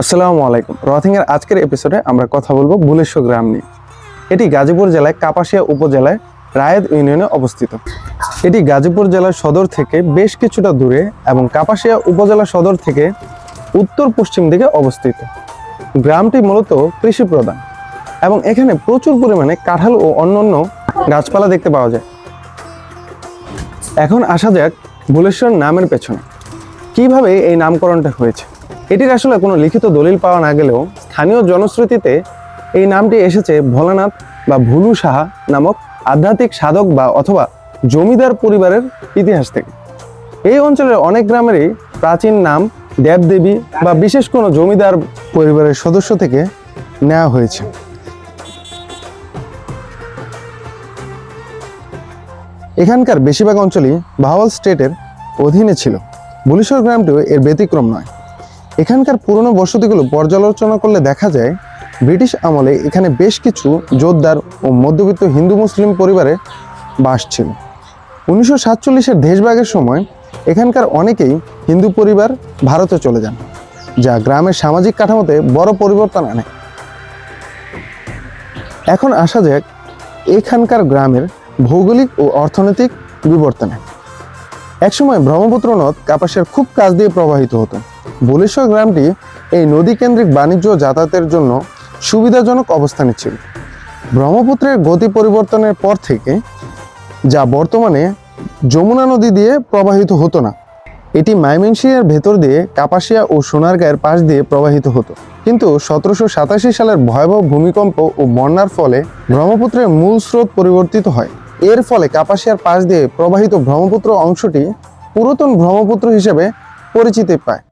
আসসালামু আলাইকুম। রথিংয়ের আজকের এপিসোডে আমরা কথা বলব বুলেশ্বর গ্রাম নিয়ে। এটি গাজীপুর জেলায় কাপাসিয়া উপজেলায় রায়েদ ইউনিয়নে অবস্থিত। এটি গাজীপুর জেলার সদর থেকে বেশ কিছুটা দূরে এবং কাপাসিয়া উপজেলা সদর থেকে উত্তর পশ্চিম দিকে অবস্থিত। গ্রামটি মূলত কৃষি প্রধান এবং এখানে প্রচুর পরিমাণে কাঁঠাল ও অন্যান্য গাছপালা দেখতে পাওয়া যায়। এখন আসা যাক বুলেশ্বর নামের পেছনে। কীভাবে এই নামকরণটা হয়েছে? এটির আসলে কোনো লিখিত দলিল পাওয়া না গেলেও স্থানীয় জনশ্রুতিতে এই নামটি এসেছে ভোলানাথ বা ভুলু সাহা নামক আধ্যাত্মিক সাধক বা অথবা জমিদার পরিবারের ইতিহাস থেকে। এই অঞ্চলের অনেক গ্রামেরই প্রাচীন নাম দেবদেবী বা বিশেষ কোনো জমিদার পরিবারের সদস্য থেকে নেওয়া হয়েছে। এখানকার বেশিরভাগ অঞ্চলই বাহাওয়াল স্টেটের অধীনে ছিল। বুলেশ্বর গ্রামটিও এর ব্যতিক্রম নয়। এখানকার পুরনো বসতিগুলো পর্যালোচনা করলে দেখা যায়, ব্রিটিশ আমলে এখানে বেশ কিছু জোরদার ও মধ্যবিত্ত হিন্দু মুসলিম পরিবারে বাস ছিল। উনিশশো সাতচল্লিশের দেশভাগের সময় এখানকার অনেকেই হিন্দু পরিবার ভারতে চলে যান, যা গ্রামের সামাজিক কাঠামোতে বড় পরিবর্তন আনে। এখন আসা যাক এখানকার গ্রামের ভৌগোলিক ও অর্থনৈতিক বিবর্তনে। একসময় ব্রহ্মপুত্র নদ কাপাসের খুব কাছ দিয়ে প্রবাহিত হতো। বলেশ্বর গ্রামটি এই নদী কেন্দ্রিক বাণিজ্য যাতায়াতের জন্য সুবিধাজনক অবস্থানে ছিল। ব্রহ্মপুত্রের গতি পরিবর্তনের পর থেকে যা বর্তমানে যমুনা নদী দিয়ে প্রবাহিত হতো না, এটি মাইমেনশিয়ার ভেতর দিয়ে কাপাসিয়া ও সোনারগাঁয়ের পাশ দিয়ে প্রবাহিত হতো। কিন্তু সতেরোশো সাতাশি সালের ভয়াবহ ভূমিকম্প ও বন্যার ফলে ব্রহ্মপুত্রের মূল স্রোত পরিবর্তিত হয়। এর ফলে কাপাসিয়ার পাশ দিয়ে প্রবাহিত ব্রহ্মপুত্র অংশটি পুরাতন ব্রহ্মপুত্র হিসেবে পরিচিতি পায়।